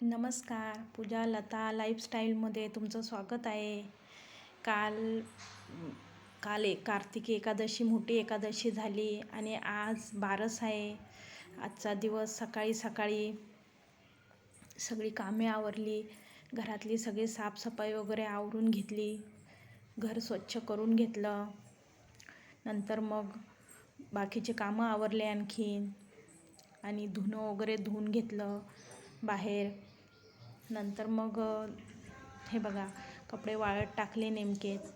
नमस्कार पूजा लता लाईफस्टाईलमध्ये तुमचं स्वागत आहे. काल काल एक कार्तिकी एकादशी मोठी एकादशी झाली आणि आज बारस आहे. आजचा दिवस सकाळी सकाळी सगळी कामे आवरली घरातली सगळी साफसफाई वगैरे आवरून घेतली घर स्वच्छ करून घेतलं. नंतर मग बाकीचे कामं आवरले आणखीन आणि धुणं वगैरे धुवून घेतलं बाहेर. नंतर मग हे बघा कपडे वाळत टाकले नेमकेच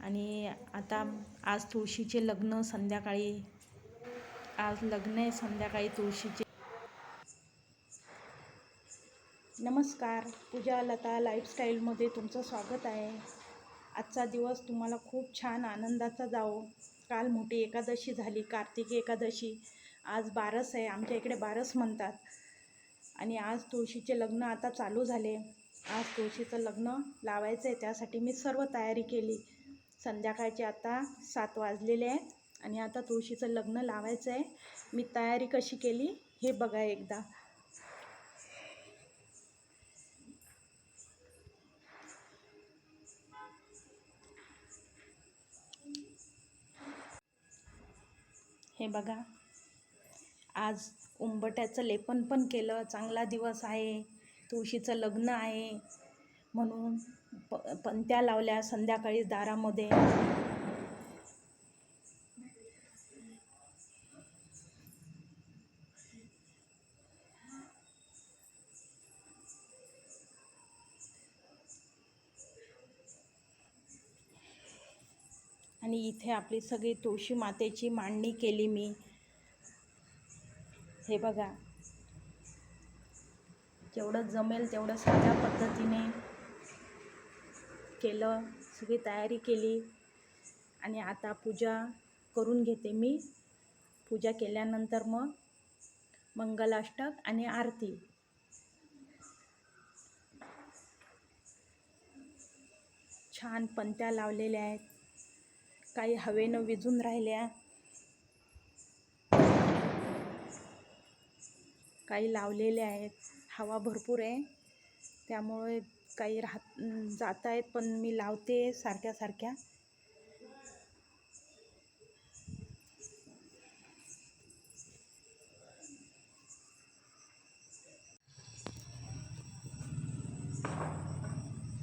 आणि आता आज तुळशीचे लग्न संध्याकाळी आज लग्न आहे संध्याकाळी तुळशीचे. नमस्कार पूजा लता लाईफस्टाईलमध्ये तुमचं स्वागत आहे. आजचा दिवस तुम्हाला खूप छान आनंदाचा जावो. काल मोठी एकादशी झाली कार्तिकी एकादशी. आज बारस आहे आमच्या इकडे बारस म्हणतात. आणि आज तुळशीचे लग्न आता चालू झाले. आज तुळशीचं लग्न लावायचं आहे त्यासाठी मी सर्व तयारी केली. संध्याकाळचे आता सात वाजलेले आहेत आणि आता तुळशीचं लग्न लावायचं आहे मी तयारी कशी केली हे बघा एकदा. हे बघा. आज उंबट्याचं लेपन पण केलं. चांगला दिवस आहे. तुळशीचं लग्न आहे. म्हणून प पणत्या लावल्या संध्याकाळी दारामध्ये. आणि इथे आपली सगळी तुळशी मातेची मांडणी केली मी. हे बघा. जेवढं जमेल तेवढं साध्या पद्धतीने केलं सगळी तयारी केली. आणि आता पूजा करून घेते मी. पूजा केल्यानंतर मग मंगलाष्टक आणि आरती. छान पंत्या लावलेल्या आहेत. काही हवेनं विजून राहिल्या. काही लावलेले आहेत. हवा भरपूर आहे. त्यामुळे काही राहत जात आहेत पण मी लावते सारख्या सारख्या.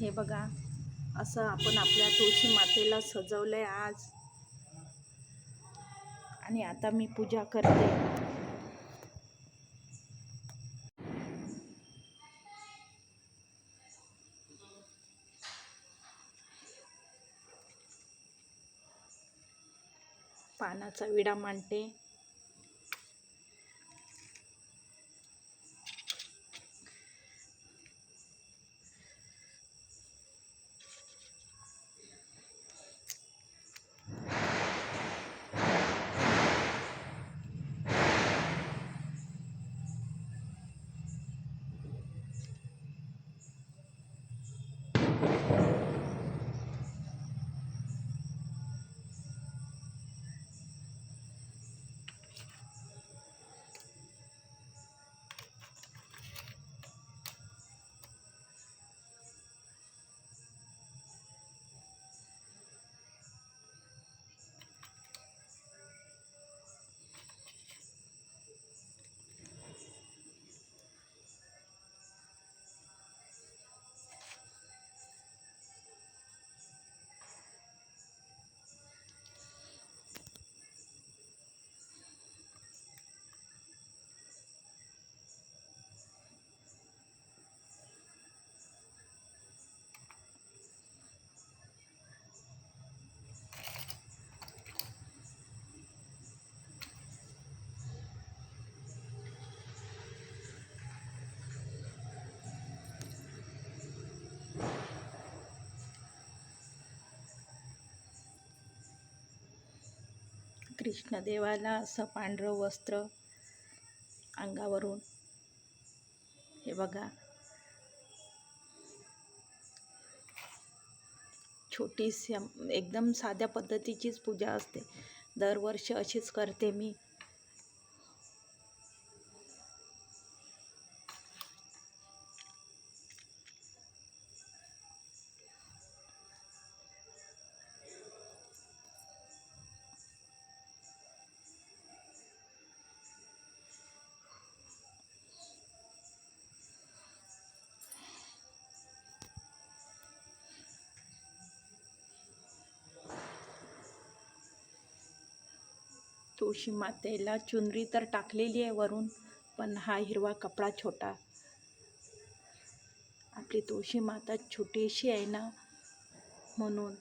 हे बघा असं आपण आपल्या तुळशी मातेला सजवलं आहे आज. आणि आता मी पूजा करते. पानाचा विडा मांडते. कृष्णदेवाला असं पांढरं वस्त्र अंगावरून. हे बघा. छोटीशी एकदम साध्या पद्धतीचीच पूजा असते. दरवर्षी अशीच करते मी. तुळशी मातेला चुनरी तर टाकलेली आहे वरून पण हा हिरवा कपडा छोटा. आपली तुळशी माता छोटीशी आहे ना म्हणून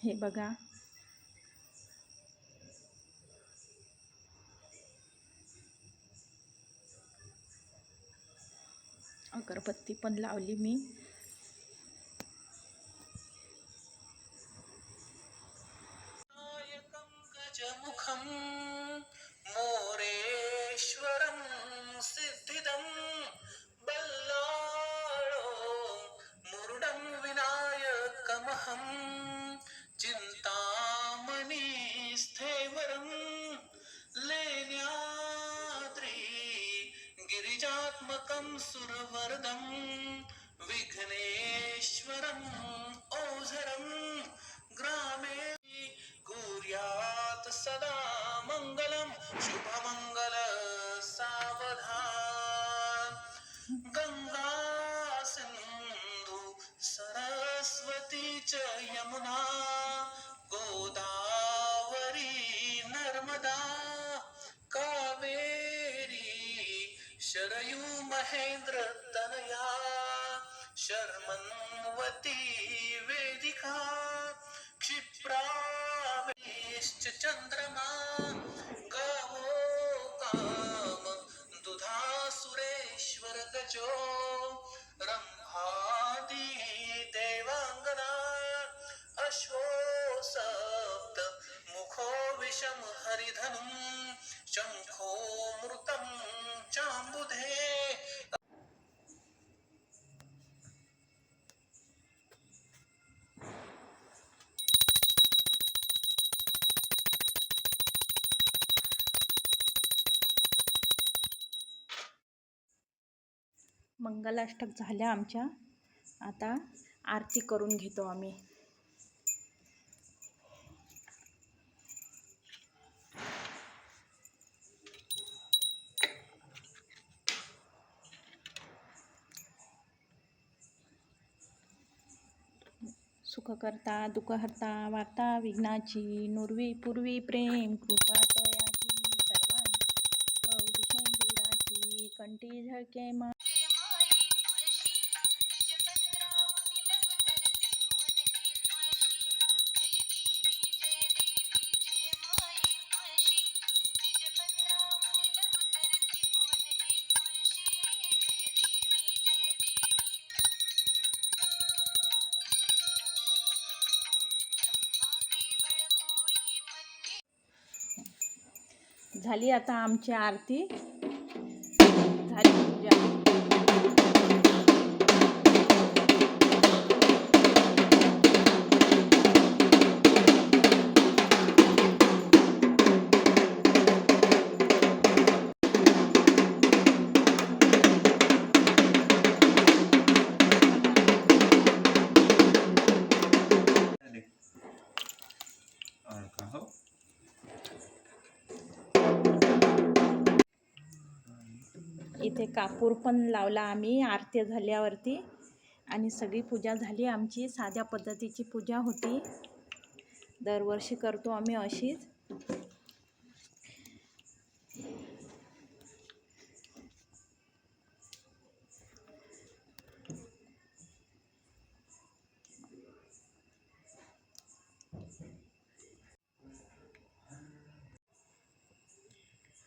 हे बघा. अगरबत्ती पण लावली मी. गिरिजात्मकं सुरवरदं विघ्नेश्वरम् ओझरं ग्रामे कुर्यात् सदा मङ्गलं शुभमङ्गल सावधान। गङ्गा सिन्धु सरस्वती च यमुना शर्मन्वती वेदिका क्षिप्रावेश्च चन्द्रमा गावो काम दुधा सुरेश्वर गजो रम्भादि देवाङ्गना अश्वो सप्त मुखो विषं हरिधनुं शङ्खो मृतम्। मंगलाष्टक झाल्या आमच्या. आता आरती करून घेतो आम्ही. सुखकर्ता दुःखहर्ता वार्ता विघ्नाची नुर्वी पूर्वी प्रेम कृपा तयाची सर्वांची कंटी झळके मा झाली आता आमची आरती. इथे कापूर पण लावला आम्ही आरती झाल्यावरती. आणि सगळी पूजा झाली आमची साध्या पद्धतीची पूजा होती. दरवर्षी करतो आम्ही अशीच.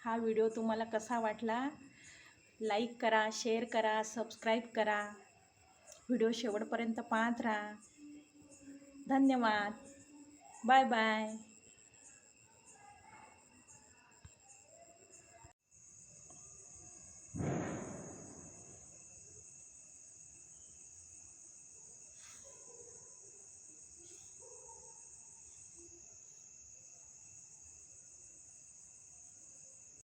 हा व्हिडिओ तुम्हाला कसा वाटला? लाईक करा शेअर करा सबस्क्राईब करा. व्हिडिओ शेवटपर्यंत पाहत राहा. धन्यवाद. Bye bye.